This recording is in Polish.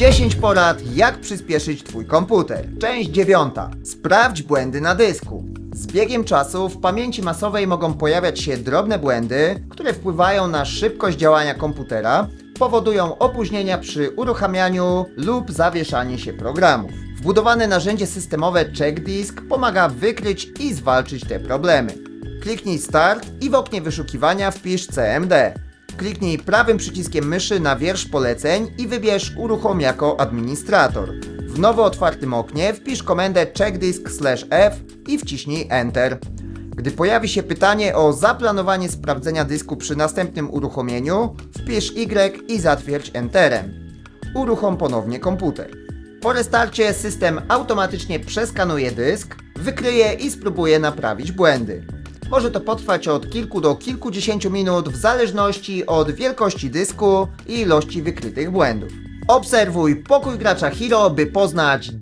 10 porad, jak przyspieszyć Twój komputer. Część 9. Sprawdź błędy na dysku. Z biegiem czasu w pamięci masowej mogą pojawiać się drobne błędy, które wpływają na szybkość działania komputera, powodują opóźnienia przy uruchamianiu lub zawieszanie się programów. Wbudowane narzędzie systemowe CheckDisk pomaga wykryć i zwalczyć te problemy. Kliknij Start i w oknie wyszukiwania wpisz CMD. Kliknij prawym przyciskiem myszy na wiersz poleceń i wybierz Uruchom jako administrator. W nowo otwartym oknie wpisz komendę checkdisk/f i wciśnij Enter. Gdy pojawi się pytanie o zaplanowanie sprawdzenia dysku przy następnym uruchomieniu, wpisz Y i zatwierdź Enterem. Uruchom ponownie komputer. Po restarcie system automatycznie przeskanuje dysk, wykryje i spróbuje naprawić błędy. Może to potrwać od kilku do kilkudziesięciu minut w zależności od wielkości dysku i ilości wykrytych błędów. Obserwuj pokój gracza Hero, by poznać